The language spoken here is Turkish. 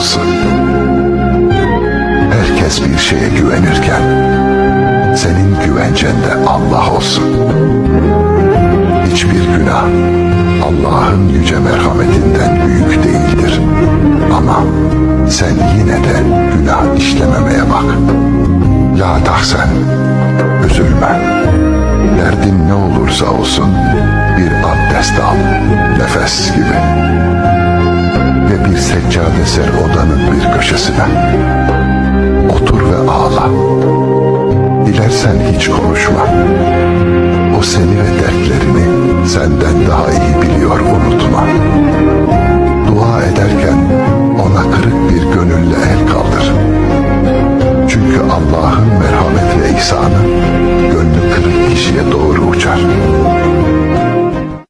olsun. Herkes bir şeye güvenirken senin güvencende Allah olsun. Hiçbir günah Allah'ın yüce merhametinden büyük değildir. Ama sen yine de günah işlememeye bak. La tahsen, üzülme. Derdin ne olursa olsun bir abdest al, nefes gibi. Ser odanın bir köşesine. Otur ve ağla. Dilersen hiç konuşma. O seni ve dertlerini senden daha iyi biliyor unutma. Dua ederken ona kırık bir gönülle el kaldır. Çünkü Allah'ın